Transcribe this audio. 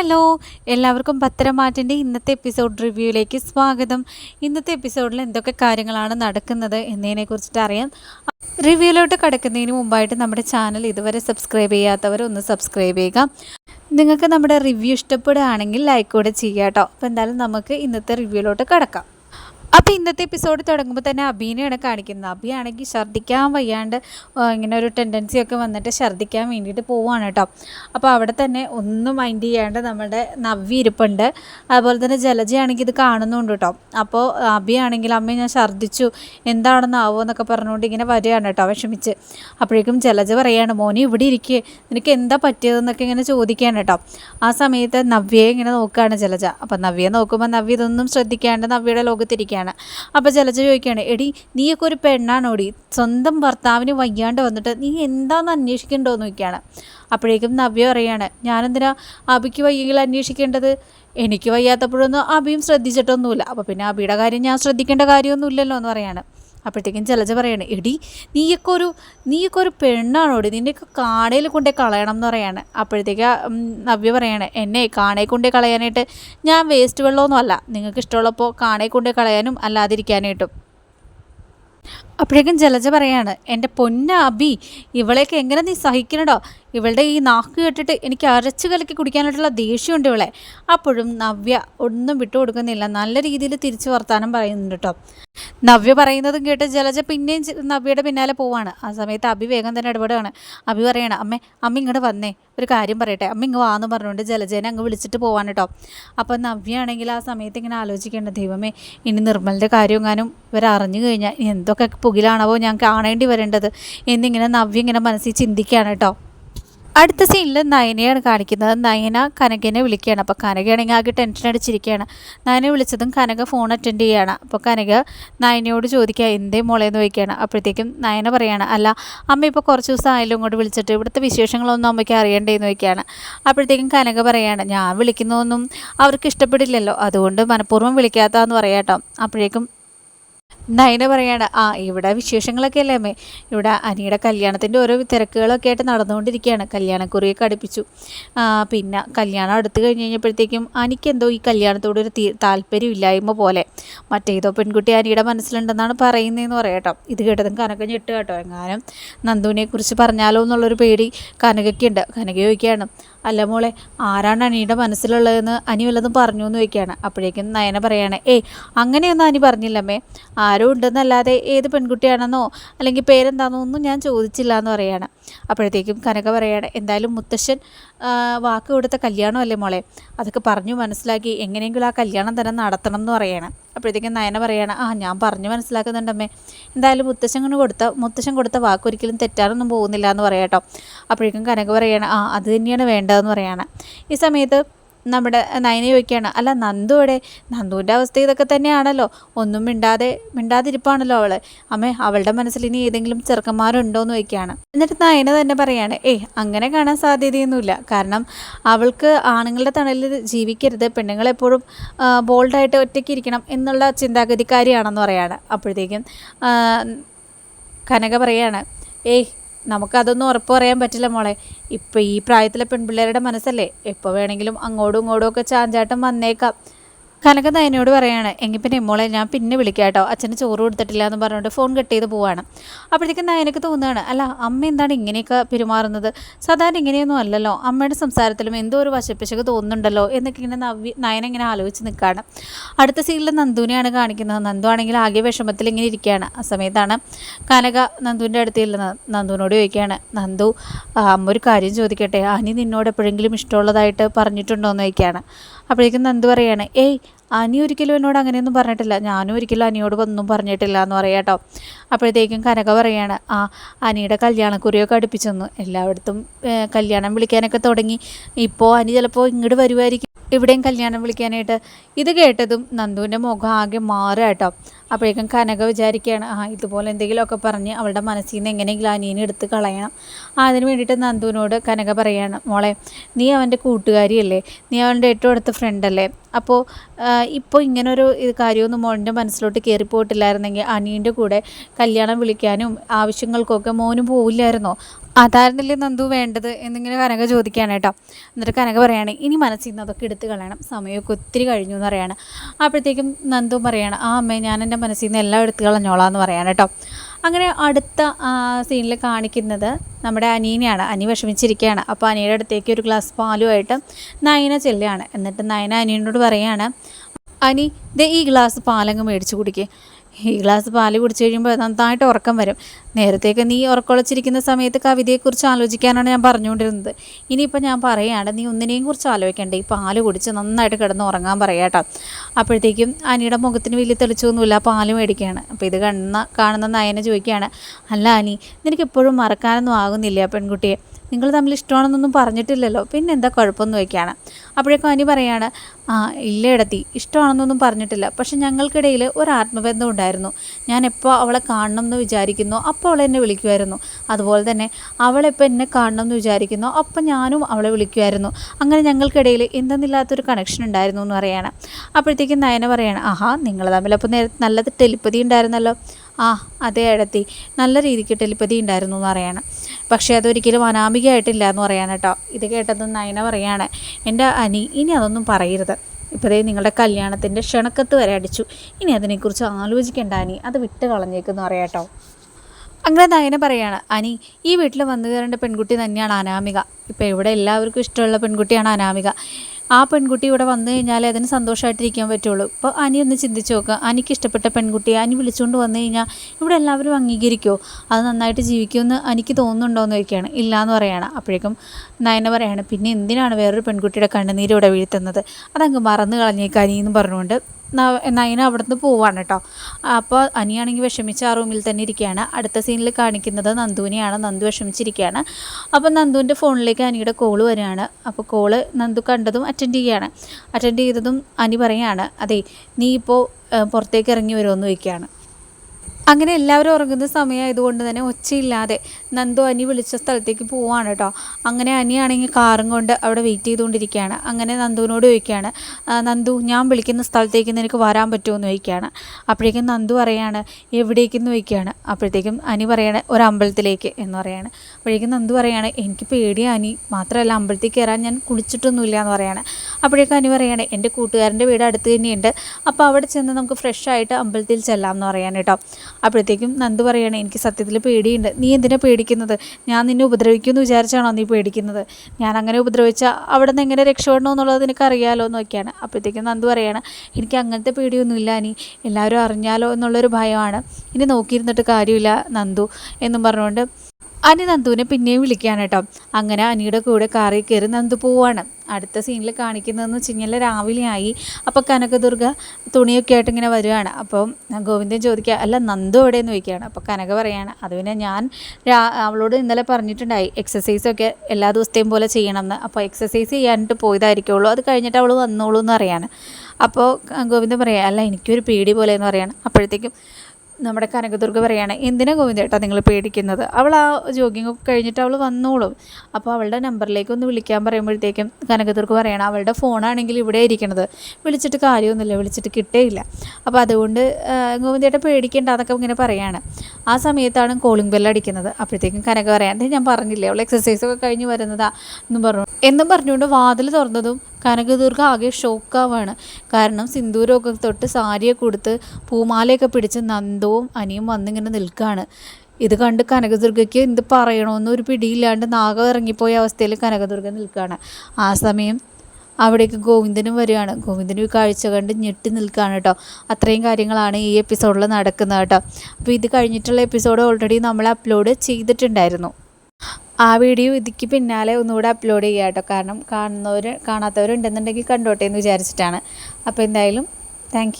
Hello എല്ലാവർക്കും പത്തരമാറ്റിന്റെ ഇന്നത്തെ episode റിവ്യൂയിലേക്ക് സ്വാഗതം. ഇന്നത്തെ എപ്പിസോഡിൽ എന്തൊക്കെ കാര്യങ്ങളാണ് നടക്കുന്നത് എന്നതിനെ കുറിച്ചിട്ട് അറിയാം. റിവ്യൂയിലോട്ട് കിടക്കുന്നതിന് മുമ്പായിട്ട് നമ്മുടെ ചാനൽ ഇതുവരെ സബ്സ്ക്രൈബ് ചെയ്യാത്തവർ ഒന്ന് സബ്സ്ക്രൈബ് ചെയ്യുക. നിങ്ങൾക്ക് നമ്മുടെ റിവ്യൂ ഇഷ്ടപ്പെടുകയാണെങ്കിൽ ലൈക്ക് കൂടെ ചെയ്യാം കേട്ടോ. അപ്പോൾ എന്തായാലും നമുക്ക് ഇന്നത്തെ റിവ്യൂയിലോട്ട് കിടക്കാം. അപ്പോൾ ഇന്നത്തെ എപ്പിസോഡ് തുടങ്ങുമ്പോൾ തന്നെ അബീനെയാണ് കാണിക്കുന്നത്. അബിയാണെങ്കിൽ ഛർദ്ദിക്കാൻ വയ്യാണ്ട് ഇങ്ങനെ ഒരു ടെൻഡൻസി ഒക്കെ വന്നിട്ട് ഛർദ്ദിക്കാൻ വേണ്ടിയിട്ട് പോവുകയാണ് കേട്ടോ. അപ്പോൾ അവിടെ തന്നെ ഒന്നും മൈൻഡ് ചെയ്യാണ്ട് നമ്മുടെ നവ്വി ഇരിപ്പുണ്ട്. അതുപോലെ തന്നെ ജലജയാണെങ്കിൽ ഇത് കാണുന്നുണ്ട് കേട്ടോ. അപ്പോൾ അബിയാണെങ്കിൽ അമ്മ ഞാൻ ഛർദ്ദിച്ചു എന്താണെന്നാവോ എന്നൊക്കെ പറഞ്ഞുകൊണ്ട് ഇങ്ങനെ വരികയാണ് കേട്ടോ വിഷമിച്ച്. അപ്പോഴേക്കും ജലജ പറയാണ് മോനെ ഇവിടെ ഇരിക്കുക നിനക്ക് എന്താ പറ്റിയതെന്നൊക്കെ ഇങ്ങനെ ചോദിക്കുകയാണ് കേട്ടോ. ആ സമയത്ത് നവ്യയെ ഇങ്ങനെ നോക്കുകയാണ് ജലജ. അപ്പോൾ നവ്യയെ നോക്കുമ്പോൾ നവ്യ ഇതൊന്നും ശ്രദ്ധിക്കാണ്ട് നവ്യയുടെ ലോകത്തിരിക്കുകയാണ്. അപ്പോൾ ജലജ ചോദിക്കുകയാണ് എടി നീയൊക്കെ ഒരു പെണ്ണാണോടി? സ്വന്തം ഭർത്താവിന് വയ്യാണ്ട് വന്നിട്ട് നീ എന്താണെന്ന് അന്വേഷിക്കണ്ടോന്ന് നോക്കിയാണ് അപ്പോഴേക്കും നവ്യ പറയാണ് ഞാനെന്തിനാ അബിക്ക് വയ്യെങ്കിൽ അന്വേഷിക്കേണ്ടത്? എനിക്ക് വയ്യാത്തപ്പോഴൊന്നും അബിയും ശ്രദ്ധിച്ചിട്ടൊന്നുമില്ല. അപ്പോൾ പിന്നെ അബിയുടെ കാര്യം ഞാൻ ശ്രദ്ധിക്കേണ്ട കാര്യമൊന്നുമില്ലല്ലോ എന്ന് പറയാണ് അപ്പോഴത്തേക്കും ജലജ പറയാണ് എടി നീയൊക്കെ ഒരു നീയൊക്കെ ഒരു പെണ്ണാണോടി നിന്നെയൊക്കെ കാടയിൽ കൊണ്ടേ കളയണം എന്ന് പറയാണ്. അപ്പോഴത്തേക്ക് നവ്യ പറയാണ് എന്നെ കാണയിൽ കൊണ്ടേ കളയാനായിട്ട് ഞാൻ വേസ്റ്റ് വെള്ളമൊന്നും അല്ല. നിങ്ങൾക്ക് ഇഷ്ടമുള്ളപ്പോൾ കാണയിൽ കൊണ്ടേ കളയാനും അല്ലാതിരിക്കാനായിട്ടും. അപ്പോഴേക്കും ജലജ പറയാണ് എന്റെ പൊന്ന അബി ഇവളെയൊക്കെ എങ്ങനെ നീ സഹിക്കണടോ? ഇവളുടെ ഈ നാക്ക് കേട്ടിട്ട് എനിക്ക് അരച്ചു കലക്കി കുടിക്കാനായിട്ടുള്ള ദേഷ്യമുണ്ട് ഇവളെ. അപ്പോഴും നവ്യ ഒന്നും വിട്ടുകൊടുക്കുന്നില്ല നല്ല രീതിയിൽ തിരിച്ചു വർത്താനം പറയുന്നുണ്ട് കേട്ടോ നവ്യ പറയുന്നതും കേട്ട് ജലജ പിന്നെയും നവ്യയുടെ പിന്നാലെ പോവാണ്. ആ സമയത്ത് അബി വേഗം തന്നെ ഇടപെടുകയാണ് അബി പറയാണ് അമ്മേ അമ്മ ഇങ്ങോട്ട് വന്നേ. ഒരു കാര്യം പറയട്ടെ. അമ്മ ഇങ്ങ് വാന്ന് പറഞ്ഞുകൊണ്ട് ജലജേനെ അങ്ങ് വിളിച്ചിട്ട് പോവാണ് കേട്ടോ അപ്പോൾ നവ്യ ആണെങ്കിൽ ആ സമയത്ത് ഇങ്ങനെ ആലോചിക്കേണ്ട ദൈവമേ ഇനി നിർമ്മലിന്റെ കാര്യമെങ്ങാനും ഇവർ അറിഞ്ഞു കഴിഞ്ഞാൽ എന്തൊക്കെ പുകിലാണവോ ഞാൻ കാണേണ്ടി വരേണ്ടത്? എന്നിങ്ങനെ നവ്യ ഇങ്ങനെ മനസ്സിൽ ചിന്തിക്കുകയാണ് കേട്ടോ. അടുത്ത സീനിൽ നയനയാണ് കാണിക്കുന്നത്. നയന കനകനെ വിളിക്കുകയാണ്. അപ്പോൾ കനകയാണെങ്കിൽ ആകെ ടെൻഷൻ അടിച്ചിരിക്കുകയാണ്. നയനെ വിളിച്ചതും കനക ഫോൺ അറ്റൻഡ് ചെയ്യുകയാണ്. അപ്പോൾ കനക നയനയോട് ചോദിക്കുക എന്തേ മോളേന്ന് ചോദിക്കുകയാണ്. അപ്പോഴത്തേക്കും നയന പറയാണ് അല്ല അമ്മ ഇപ്പോൾ കുറച്ച് ദിവസം ആയാലും ഇങ്ങോട്ട് വിളിച്ചിട്ട്. ഇവിടുത്തെ വിശേഷങ്ങളൊന്നും അമ്മയ്ക്ക് അറിയണ്ടേന്ന് ചോദിക്കുകയാണ്. അപ്പോഴത്തേക്കും കനക പറയാണ് ഞാൻ വിളിക്കുന്നതൊന്നും അവർക്ക് ഇഷ്ടപ്പെടില്ലല്ലോ. അതുകൊണ്ട് മനഃപൂർവം വിളിക്കാത്തതെന്ന് പറയാം കേട്ടോ. അപ്പോഴേക്കും നയന പറയാണ് ആ ഇവിടെ വിശേഷങ്ങളൊക്കെ അല്ലേ അമ്മേ? ഇവിടെ അനിയുടെ കല്യാണത്തിന്റെ ഓരോ തിരക്കുകളൊക്കെ ആയിട്ട് നടന്നുകൊണ്ടിരിക്കുകയാണ്. കല്യാണക്കുറിയൊക്കെ അടുപ്പിച്ചു. ആ, പിന്നെ കല്യാണം അടുത്ത് കഴിഞ്ഞ് കഴിഞ്ഞപ്പോഴത്തേക്കും അനിക്കെന്തോ ഈ കല്യാണത്തോട് ഒരു താല്പര്യമില്ലായ്മ പോലെ. മറ്റേതോ പെൺകുട്ടി അനിയുടെ മനസ്സിലുണ്ടെന്നാണ് പറയുന്നതെന്ന് പറയാം കേട്ടോ. ഇത് കേട്ടതും കനക ഞെട്ട് കേട്ടോ. എങ്ങാനും നന്ദുവിനെ കുറിച്ച് പറഞ്ഞാലോ എന്നുള്ളൊരു പേടി കനകയ്ക്കുണ്ട്. കനക ചോദിക്കുകയാണ് അല്ല മോളെ ആരാണ് അനിയുടെ മനസ്സിലുള്ളതെന്ന് അനി വല്ലതും പറഞ്ഞു എന്ന് ചോദിക്കുകയാണ്. അപ്പോഴേക്കും നയന പറയാണ് ഏയ് അങ്ങനെയൊന്നും അനി പറഞ്ഞില്ലമ്മേ. ആരോ ഉണ്ടെന്നല്ലാതെ ഏത് പെൺകുട്ടിയാണെന്നോ അല്ലെങ്കിൽ പേരെന്താണെന്നോ ഒന്നും ഞാൻ ചോദിച്ചില്ല എന്ന് പറയാണ്. അപ്പോഴത്തേക്കും കനക പറയാണ് എന്തായാലും മുത്തശ്ശൻ വാക്ക് കൊടുത്ത കല്യാണമല്ലേ മോളെ? അതൊക്കെ പറഞ്ഞു മനസ്സിലാക്കി എങ്ങനെയെങ്കിലും ആ കല്യാണം തന്നെ നടത്തണം എന്ന് പറയുകയാണ് അപ്പോഴത്തേക്കും നയന പറയാണ് ആ ഞാൻ പറഞ്ഞു മനസ്സിലാക്കുന്നുണ്ടമ്മേ. എന്തായാലും മുത്തശ്ശൻ കൊടുത്ത മുത്തശ്ശൻ കൊടുത്ത വാക്ക് ഒരിക്കലും തെറ്റാനൊന്നും പോകുന്നില്ല എന്ന് പറയാട്ടോ അപ്പോഴേക്കും കനക പറയാണ് ആ അത് തന്നെയാണ് വേണ്ടതെന്ന് പറയാണ്. ഈ സമയത്ത് നമ്മുടെ നയന ചോദിക്കുകയാണ് അല്ല നന്ദു നന്ദുവിന്റെ അവസ്ഥ ഇതൊക്കെ തന്നെയാണല്ലോ. ഒന്നും മിണ്ടാതെ മിണ്ടാതിരിപ്പാണല്ലോ അവൾ. അമ്മേ അവളുടെ മനസ്സിൽ ഇനി ഏതെങ്കിലും ചെറുക്കന്മാരുണ്ടോ എന്ന് ചോദിക്കുകയാണ്. എന്നിട്ട് നയന തന്നെ പറയാണ് ഏയ് അങ്ങനെ കാണാൻ സാധ്യതയൊന്നുമില്ല. കാരണം അവൾക്ക് ആണുങ്ങളുടെ തണലിൽ ജീവിക്കരുത്. പെണ്ണുങ്ങളെപ്പോഴും ബോൾഡായിട്ട് ഒറ്റയ്ക്ക് ഇരിക്കണം എന്നുള്ള ചിന്താഗതിക്കാരിയാണെന്ന് പറയാണ്. അപ്പോഴത്തേക്കും കനക പറയാണ് ഏയ് നമുക്കതൊന്നും ഉറപ്പ് പറയാൻ പറ്റില്ല മോളെ. ഇപ്പോൾ ഈ പ്രായത്തിലെ പെൺപിള്ളേരുടെ മനസ്സല്ലേ? എപ്പോൾ വേണമെങ്കിലും അങ്ങോട്ടും ഇങ്ങോട്ടും ഒക്കെ ചാഞ്ചാട്ടം വന്നേക്കാം. കനക എന്നോട് പറയാണ് എങ്കിൽ പിന്നെ മോളെ ഞാൻ പിന്നെ വിളിക്കാം കേട്ടോ അച്ഛന് ചോറ് കൊടുത്തിട്ടില്ല എന്ന് പറഞ്ഞുകൊണ്ട് ഫോൺ കട്ട് ചെയ്ത് പോവാണ്. അപ്പോഴത്തേക്കും നയനക്ക് തോന്നുകയാണ് അല്ല അമ്മ എന്താണ് ഇങ്ങനെയൊക്കെ പെരുമാറുന്നത്? സാധാരണ ഇങ്ങനെയൊന്നും അല്ലല്ലോ. അമ്മയുടെ സംസാരത്തിലും എന്തോ ഒരു വശപ്പിശക് തോന്നുന്നുണ്ടല്ലോ എന്നൊക്കെ ഇങ്ങനെ നവ്യ നയന ഇങ്ങനെ ആലോചിച്ച് നിൽക്കുകയാണ് അടുത്ത സീനിൽ നന്ദുവിനെയാണ് കാണിക്കുന്നത്. നന്ദു ആണെങ്കിൽ ആകെ വിഷമത്തിൽ ഇങ്ങനെ ഇരിക്കുകയാണ് ആ സമയത്താണ് കനക നന്ദുവിന്റെ അടുത്ത് ഇല്ലെന്ന് നന്ദുവിനോട് ചോദിക്കുകയാണ് നന്ദു അമ്മ ഒരു കാര്യം ചോദിക്കട്ടെ? അനി നിന്നോട് എപ്പോഴെങ്കിലും ഇഷ്ടമുള്ളതായിട്ട് പറഞ്ഞിട്ടുണ്ടോ എന്ന് ചോദിക്കുകയാണ്. അപ്പോഴേക്കും നന്ദു പറയാണ് ഏയ് അനി ഒരിക്കലും എന്നോട് അങ്ങനെയൊന്നും പറഞ്ഞിട്ടില്ല. ഞാനും ഒരിക്കലും അനിയോട് ഒന്നും പറഞ്ഞിട്ടില്ല എന്ന് പറയാം കേട്ടോ അപ്പോഴത്തേക്കും കനക പറയാണ് ആ അനിയുടെ കല്യാണക്കുറിയൊക്കെ അടുപ്പിച്ചെന്നു എല്ലായിടത്തും കല്യാണം വിളിക്കാനൊക്കെ തുടങ്ങി. ഇപ്പോൾ അനി ചിലപ്പോൾ ഇങ്ങോട്ട് വരുമായിരിക്കും ഇവിടെയും കല്യാണം വിളിക്കാനായിട്ട്. ഇത് കേട്ടതും നന്ദുവിന്റെ മുഖം ആകെ മാറുക കേട്ടോ അപ്പോഴേക്കും കനക വിചാരിക്കുകയാണ് ആ ഇതുപോലെ എന്തെങ്കിലുമൊക്കെ പറഞ്ഞ് അവളുടെ മനസ്സിൽ നിന്ന് എങ്ങനെയെങ്കിലും അനിയനെ എടുത്ത് കളയണം. അതിന് വേണ്ടിയിട്ട് നന്ദുവിനോട് കനക പറയുകയാണ് മോളെ നീ അവന്റെ കൂട്ടുകാരിയല്ലേ? നീ അവന്റെ ഏറ്റവും അടുത്ത ഫ്രണ്ടല്ലേ അപ്പോൾ ഇപ്പോൾ ഇങ്ങനൊരു കാര്യമൊന്നും മോളിന്റെ മനസ്സിലോട്ട് കയറിപ്പോയിട്ടില്ലായിരുന്നെങ്കിൽ അനിയന്റെ കൂടെ കല്യാണം വിളിക്കാനും ആവശ്യങ്ങൾക്കൊക്കെ മോനും പോവില്ലായിരുന്നോ? അതായിരുന്നില്ലേ നന്ദു വേണ്ടത് എന്നിങ്ങനെ കനക ചോദിക്കുകയാണ് കേട്ടോ. എന്നിട്ട് കനക പറയുകയാണ് ഇനി മനസ്സിൽ നിന്ന് അതൊക്കെ എടുത്ത് കളയണം. സമയമൊക്കെ ഒത്തിരി കഴിഞ്ഞു എന്ന് പറയാണ്. അപ്പോഴത്തേക്കും നന്ദു പറയാണ് ആ അമ്മേ ഞാൻ എന്റെ മനസ്സിൽ നിന്ന് എല്ലാം എടുത്ത് കളഞ്ഞോളാം എന്ന് പറയാണ് കേട്ടോ. അങ്ങനെ അടുത്ത സീനിൽ കാണിക്കുന്നത് നമ്മുടെ അനീനെയാണ്. അനി വിഷമിച്ചിരിക്കുകയാണ്. അപ്പോൾ അനിയുടെ അടുത്തേക്ക് ഒരു ഗ്ലാസ് പാലുമായിട്ട് നയന ചെല്ലുകയാണ്. എന്നിട്ട് നയന അനിയനോട് പറയുകയാണ് അനി ദേ ഈ ഗ്ലാസ് പാലങ്ങ് മേടിച്ച് കുടിക്കുക ഈ ഗ്ലാസ് പാൽ കുടിച്ചു കഴിയുമ്പോൾ നന്നായിട്ട് ഉറക്കം വരും. നേരത്തേക്ക് നീ ഉറക്കൊളച്ചിരിക്കുന്ന സമയത്ത് കവിതയെക്കുറിച്ച് ആലോചിക്കാനാണ് ഞാൻ പറഞ്ഞുകൊണ്ടിരുന്നത്. ഇനിയിപ്പോൾ ഞാൻ പറയുകയാണ് നീ ഒന്നിനെയും കുറിച്ച് ആലോചിക്കേണ്ട? ഈ പാൽ കുടിച്ച് നന്നായിട്ട് കിടന്ന് ഉറങ്ങാൻ പറയാട്ടോ അപ്പോഴത്തേക്കും അനിയുടെ മുഖത്തിന് വലിയ തെളിച്ചൊന്നുമില്ല പാൽ മേടിക്കുകയാണ്. അപ്പോൾ ഇത് കാണുന്ന കാണുന്ന നയനെ ചോദിക്കുകയാണ് അല്ല അനി നിനക്ക് എപ്പോഴും മറക്കാനൊന്നും ആകുന്നില്ല പെൺകുട്ടിയെ? നിങ്ങൾ തമ്മിൽ ഇഷ്ടമാണെന്നൊന്നും പറഞ്ഞിട്ടില്ലല്ലോ. പിന്നെ എന്താ കുഴപ്പമൊന്നും വയ്ക്കുകയാണ് അപ്പോഴേക്കും അനി പറയാണ് ആ ഇല്ല ഇടത്തി ഇഷ്ടമാണെന്നൊന്നും പറഞ്ഞിട്ടില്ല. പക്ഷെ ഞങ്ങൾക്കിടയിൽ ഒരു ആത്മബന്ധം ഉണ്ടായിരുന്നു. ഞാൻ എപ്പോൾ അവളെ കാണണം എന്ന് വിചാരിക്കുന്നു അപ്പോൾ അവൾ എന്നെ വിളിക്കുമായിരുന്നു. അതുപോലെ തന്നെ അവളെപ്പോൾ എന്നെ കാണണം എന്ന് വിചാരിക്കുന്നു അപ്പം ഞാനും അവളെ വിളിക്കുമായിരുന്നു. അങ്ങനെ ഞങ്ങൾക്കിടയിൽ എന്തെന്നില്ലാത്തൊരു കണക്ഷൻ ഉണ്ടായിരുന്നു എന്ന് പറയാണ്. അപ്പോഴത്തേക്കും നയന പറയാണ് ആഹാ നിങ്ങൾ തമ്മിലപ്പോൾ നേരെ നല്ലത് ടെലിപ്പതി ഉണ്ടായിരുന്നല്ലോ. ആ അതേ ഇടത്തി നല്ല രീതിക്ക് ടെലിപ്പതി ഉണ്ടായിരുന്നു എന്ന് പറയാണ്. പക്ഷേ അതൊരിക്കലും അനാമികയായിട്ടില്ല എന്ന് പറയാൻ കേട്ടോ. ഇത് കേട്ടത് നയന പറയാണ് എന്റെ അനി ഇനി അതൊന്നും പറയരുത്. ഇപ്പോഴേ നിങ്ങളുടെ കല്യാണത്തിന്റെ ക്ഷണക്കത്ത് വരെ അടിച്ചു. ഇനി അതിനെക്കുറിച്ച് ആലോചിക്കേണ്ട അനി അത് വിട്ട് കളഞ്ഞേക്കെന്ന് പറയാം കേട്ടോ. അങ്ങനെ നയന പറയാണ് അനി ഈ വീട്ടിൽ വന്നു കയറേണ്ട പെൺകുട്ടി തന്നെയാണ് അനാമിക. ഇപ്പോൾ ഇവിടെ എല്ലാവർക്കും ഇഷ്ടമുള്ള പെൺകുട്ടിയാണ് അനാമിക. ആ പെൺകുട്ടി ഇവിടെ വന്നു കഴിഞ്ഞാൽ അതിന് സന്തോഷമായിട്ടിരിക്കാൻ പറ്റുള്ളൂ. ഇപ്പോൾ അനി ഒന്ന് ചിന്തിച്ച് നോക്കുക അനിക്ക് ഇഷ്ടപ്പെട്ട പെൺകുട്ടി അനി വിളിച്ചുകൊണ്ട് വന്നു കഴിഞ്ഞാൽ ഇവിടെ എല്ലാവരും അംഗീകരിക്കുമോ അത് നന്നായിട്ട് ജീവിക്കുമെന്ന് എനിക്ക് തോന്നുന്നുണ്ടോ എന്ന് ചോദിക്കുകയാണ് ഇല്ല എന്ന് അപ്പോഴേക്കും നയന പറയാണ് പിന്നെ എന്തിനാണ് വേറൊരു പെൺകുട്ടിയുടെ കണ്ണുനീര് വീഴ്ത്തുന്നത്? അതങ്ങ് മറന്നു കളഞ്ഞേക്കാനി എന്ന് പറഞ്ഞുകൊണ്ട് നയന അവിടുന്ന് പോവാണ് കേട്ടോ അപ്പോൾ അനിയാണെങ്കിൽ വിഷമിച്ച് ആ റൂമിൽ തന്നെ ഇരിക്കുകയാണ്. അടുത്ത സീനിൽ കാണിക്കുന്നത് നന്ദുവിനെയാണ്. നന്ദു വിഷമിച്ചിരിക്കുകയാണ്. അപ്പോൾ നന്ദുവിന്റെ ഫോണിലേക്ക് അനിയുടെ കോൾ വരികയാണ്. അപ്പോൾ കോൾ നന്ദു കണ്ടതും അറ്റൻഡ് ചെയ്യുകയാണ്. അറ്റൻഡ് ചെയ്തതും അനി പറയുകയാണ് അതെ നീ ഇപ്പോൾ പുറത്തേക്ക് ഇറങ്ങി വരുമെന്ന് ചോദിക്കുകയാണ്. അങ്ങനെ എല്ലാവരും ഉറങ്ങുന്ന സമയമായതുകൊണ്ട് തന്നെ ഒച്ചയില്ലാതെ നന്ദു അനി വിളിച്ച സ്ഥലത്തേക്ക് പോവാണ് കേട്ടോ അങ്ങനെ അനിയാണെങ്കിൽ കാറും കൊണ്ട് അവിടെ വെയിറ്റ് ചെയ്തുകൊണ്ടിരിക്കുകയാണ്. അങ്ങനെ നന്ദുവിനോട് ചോദിക്കുകയാണ് നന്ദു ഞാൻ വിളിക്കുന്ന സ്ഥലത്തേക്ക് നിനക്ക് വരാൻ പറ്റുമോ എന്ന് ചോദിക്കുകയാണ്. അപ്പോഴേക്കും നന്ദു പറയാണ് എവിടേക്കെന്ന് ചോദിക്കുകയാണ്. അപ്പോഴത്തേക്കും അനി പറയാണ് ഒരു അമ്പലത്തിലേക്ക് എന്ന് പറയാണ്. അപ്പോഴേക്കും നന്ദു പറയാണ് എനിക്ക് പേടിയാണ് അനി. മാത്രമല്ല അമ്പലത്തിൽ കയറാൻ ഞാൻ കുളിച്ചിട്ടൊന്നുമില്ല എന്ന് പറയാണ്. അപ്പോഴേക്കും അനി പറയാണ് എന്റെ കൂട്ടുകാരന്റെ വീട് അടുത്ത് തന്നെയുണ്ട്. അപ്പോൾ അവിടെ ചെന്ന് നമുക്ക് ഫ്രഷ് ആയിട്ട് അമ്പലത്തിൽ ചെല്ലാം എന്ന് പറയാൻ കേട്ടോ അപ്പോഴത്തേക്കും നന്ദ് പറയണേ എനിക്ക് സത്യത്തിൽ പേടിയുണ്ട്. നീ എന്തിനാ പേടിക്കുന്നത്? ഞാൻ നിന്നെ ഉപദ്രവിക്കുമെന്ന് വിചാരിച്ചാണോ നീ പേടിക്കുന്നത്? ഞാൻ അങ്ങനെ ഉപദ്രവിച്ചാൽ അവിടെ നിന്ന് എങ്ങനെ രക്ഷപ്പെടണോ എന്നുള്ളത് നിനക്ക് അറിയാലോ എന്നൊക്കെയാണ്. അപ്പോഴത്തേക്കും നന്ദ് പറയാണ് എനിക്ക് അങ്ങനത്തെ പേടിയൊന്നുമില്ല നീ എല്ലാവരും അറിഞ്ഞാലോ എന്നുള്ളൊരു ഭയമാണ്. ഇനി നോക്കിയിരുന്നിട്ട് കാര്യമില്ല നന്ദു എന്നും പറഞ്ഞുകൊണ്ട് അനി നന്ദുവിനെ പിന്നെയും വിളിക്കുകയാണ് കേട്ടോ. അങ്ങനെ അനിയുടെ കൂടെ കാറിൽ കയറി നന്ദു പോവാണ്. അടുത്ത സീനിൽ കാണിക്കുന്നതെന്ന് വെച്ച് കഴിഞ്ഞാൽ രാവിലെയായി. അപ്പോൾ കനകദുർഗ തുണിയൊക്കെ ആയിട്ട് ഇങ്ങനെ വരികയാണ് അപ്പോൾ ഗോവിന്ദൻ ചോദിക്കുക അല്ല നന്ദു എവിടെയെന്ന് ചോദിക്കുകയാണ്? അപ്പോൾ കനക പറയാണ് അത് പിന്നെ ഞാൻ അവളോട് ഇന്നലെ പറഞ്ഞിട്ടുണ്ടായി എക്സസൈസൊക്കെ എല്ലാ ദിവസത്തെയും പോലെ ചെയ്യണമെന്ന്. അപ്പോൾ എക്സസൈസ് ചെയ്യാനിട്ട് പോയതായിരിക്കുള്ളൂ. അത് കഴിഞ്ഞിട്ട് അവൾ വന്നോളൂ എന്ന് പറയാണ് അപ്പോൾ ഗോവിന്ദൻ പറയാം അല്ല എനിക്കൊരു പേടി പോലെ എന്ന് പറയാണ്. അപ്പോഴത്തേക്കും നമ്മുടെ കനകദുർഗ പറയാണ് എന്തിനാ ഗോവിന്ദേട്ടാ നിങ്ങൾ പേടിക്കുന്നത്? അവൾ ആ ജോഗിങ് കഴിഞ്ഞിട്ട് അവൾ വന്നോളും. അപ്പോൾ അവളുടെ നമ്പറിലേക്ക് ഒന്ന് വിളിക്കാൻ പറയുമ്പോഴത്തേക്കും കനകദുർഗ പറയണം അവളുടെ ഫോണാണെങ്കിൽ ഇവിടെ ഇരിക്കണത്. വിളിച്ചിട്ട് കാര്യമൊന്നുമില്ല വിളിച്ചിട്ട് കിട്ടേയില്ല. അപ്പോൾ അതുകൊണ്ട് ഗോവിന്ദേട്ട പേടിക്കേണ്ട അതൊക്കെ ഇങ്ങനെ പറയാണ്. ആ സമയത്താണ് കോളിംഗ് ബെല്ല് അടിക്കുന്നത്. അപ്പോഴത്തേക്കും കനക പറയാൻ ഞാൻ പറഞ്ഞില്ലേ അവൾ എക്സസൈസ് ഒക്കെ കഴിഞ്ഞ് വരുന്നതാ എന്നും പറഞ്ഞു. എന്നും പറഞ്ഞുകൊണ്ട് വാതിൽ തുറന്നതും കനകദുർഗ ആകെ ഷോക്കാവാണ്. കാരണം സിന്ദൂരമൊക്കെ തൊട്ട് സാരിയെ കൊടുത്ത് പൂമാലയൊക്കെ പിടിച്ച് നന്ദവും അനിയും വന്നിങ്ങനെ നിൽക്കുകയാണ് ഇത് കണ്ട് കനകദുർഗയ്ക്ക് എന്ത് പറയണമെന്ന് ഒരു പിടിയില്ലാണ്ട് നാഗം ഇറങ്ങിപ്പോയ അവസ്ഥയിൽ കനകദുർഗ നിൽക്കുകയാണ് ആ സമയം അവിടേക്ക് ഗോവിന്ദനും വരികയാണ്. ഗോവിന്ദനും ഈ കാഴ്ച കണ്ട് ഞെട്ടി നിൽക്കുകയാണ് കേട്ടോ. അത്രയും കാര്യങ്ങളാണ് ഈ എപ്പിസോഡിൽ നടക്കുന്നത് കേട്ടോ. അപ്പോൾ ഇത് കഴിഞ്ഞിട്ടുള്ള എപ്പിസോഡ് ഓൾറെഡി നമ്മൾ അപ്ലോഡ് ചെയ്തിട്ടുണ്ടായിരുന്നു. ആ വീഡിയോ ഇതിക്ക് പിന്നാലെ ഒന്നുകൂടെ അപ്ലോഡ് ചെയ്യാം കേട്ടോ. കാരണം കാണുന്നവർ കാണാത്തവരുണ്ടെന്നുണ്ടെങ്കിൽ കണ്ടോട്ടെ എന്ന് വിചാരിച്ചിട്ടാണ്. അപ്പോൾ എന്തായാലും താങ്ക്